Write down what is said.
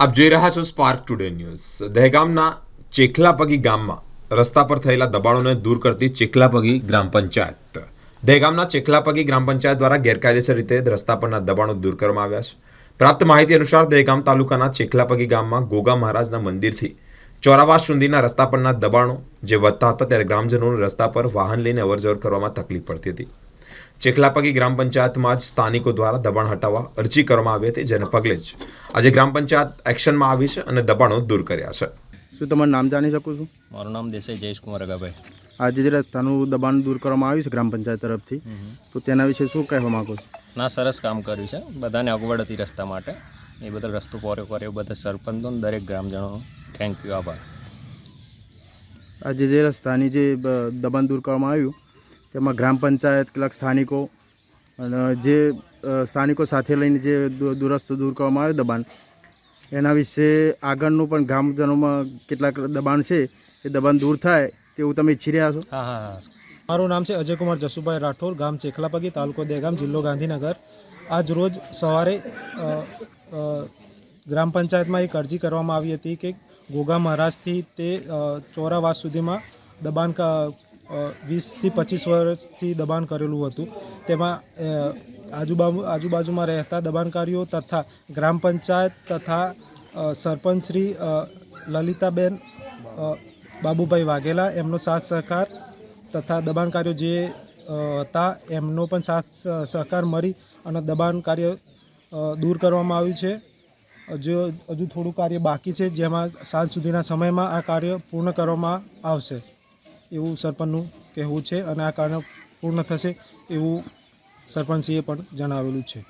આપ જોઈ રહ્યા છો સ્પાર્ક ટુડે ન્યૂઝ દહેગામના ચેખલાપગી ગામમાં રસ્તા પર થયેલા દબાણોને દૂર કરતી ચેખલાપગી ગ્રામ પંચાયત. દહેગામના ચેખલાપગી ગ્રામ પંચાયત દ્વારા ગેરકાયદેસર રીતે રસ્તા પરના દબાણો દૂર કરવામાં આવ્યા છે. પ્રાપ્ત માહિતી અનુસાર દહેગામ તાલુકાના ચેખલાપગી ગામમાં ગોગા મહારાજના મંદિરથી ચોરાવાસ સુધીના રસ્તા પરના દબાણો જે વધતા હતા ત્યારે ગ્રામજનોને રસ્તા પર વાહન લઈને અવરજવર કરવામાં તકલીફ પડતી હતી. ચેખલાપગી ગ્રામ પંચાયતમાં જ સ્થાનિકો દ્વારા દબાણ હટાવવા અરજી કરવામાં આવી હતી જેને પગલે જ આજે ગ્રામ પંચાયત એક્શનમાં આવી છે અને દબાણો દૂર કર્યા છે. શું તમારું નામ જાણી શકું છું? મારું નામ દેસાઈ જયેશકુમાર અગાભાઈ આજે જે રસ્તાનું દબાણ દૂર કરવામાં આવ્યું છે ગ્રામ પંચાયત તરફથી તો તેના વિશે શું કહેવા માગો છો? ના સરસ કામ કર્યું છે. બધાને અગવડ હતી રસ્તા માટે. એ બધા રસ્તો પોરે કર્યો. બધા સરપંચો અને દરેક ગ્રામજનો થેન્ક યુ આભાર. આજે જે રસ્તાની જે દબાણ દૂર કરવામાં આવ્યું તેમાં ગ્રામ પંચાયત, કેટલાક સ્થાનિકો અને જે સ્થાનિકો સાથે લઈને જે દુરસ્ત દૂર કરવામાં આવ્યું દબાણ. એના વિશે આગળનું પણ ગ્રામજનોમાં કેટલાક દબાણ છે, એ દબાણ દૂર થાય તેવું તમે ઈચ્છી રહ્યા છો? હા હા મારું નામ છે અજયકુમાર જસુભાઈ રાઠોડ, ગામ ચેખલાપગી, તાલુકો દેગામ, જિલ્લો ગાંધીનગર. આજ રોજ સવારે ગ્રામ પંચાયતમાં એક અરજી કરવામાં આવી હતી કે ગોગા મહારાજથી તે ચોરાવાસ સુધીમાં દબાણ વીસથી પચીસ વર્ષથી દબાણ કરેલું હતું. તેમાં આજુબાજુ, આજુબાજુમાં રહેતા દબાણકારીઓ તથા ગ્રામ પંચાયત તથા સરપંચશ્રી સરપંચ શ્રી લલિતાબેન બાબુભાઈ વાઘેલા, એમનો સાથ સહકાર તથા દબાણકારીઓ જે હતા, એમનો પણ સાથ સહકાર મળી અને દબાણ કાર્ય દૂર કરવામાં આવ્યું છે. હજુ હજુ થોડું કાર્ય બાકી છે, જેમાં સાંજ સુધીના સમયમાં આ કાર્ય પૂર્ણ કરવામાં આવશે. એવું સરપંચનું કહેવું છે અને આ કાર્ય પૂર્ણ થશે એવું સરપંચશ્રીએ પણ જણાવેલું છે.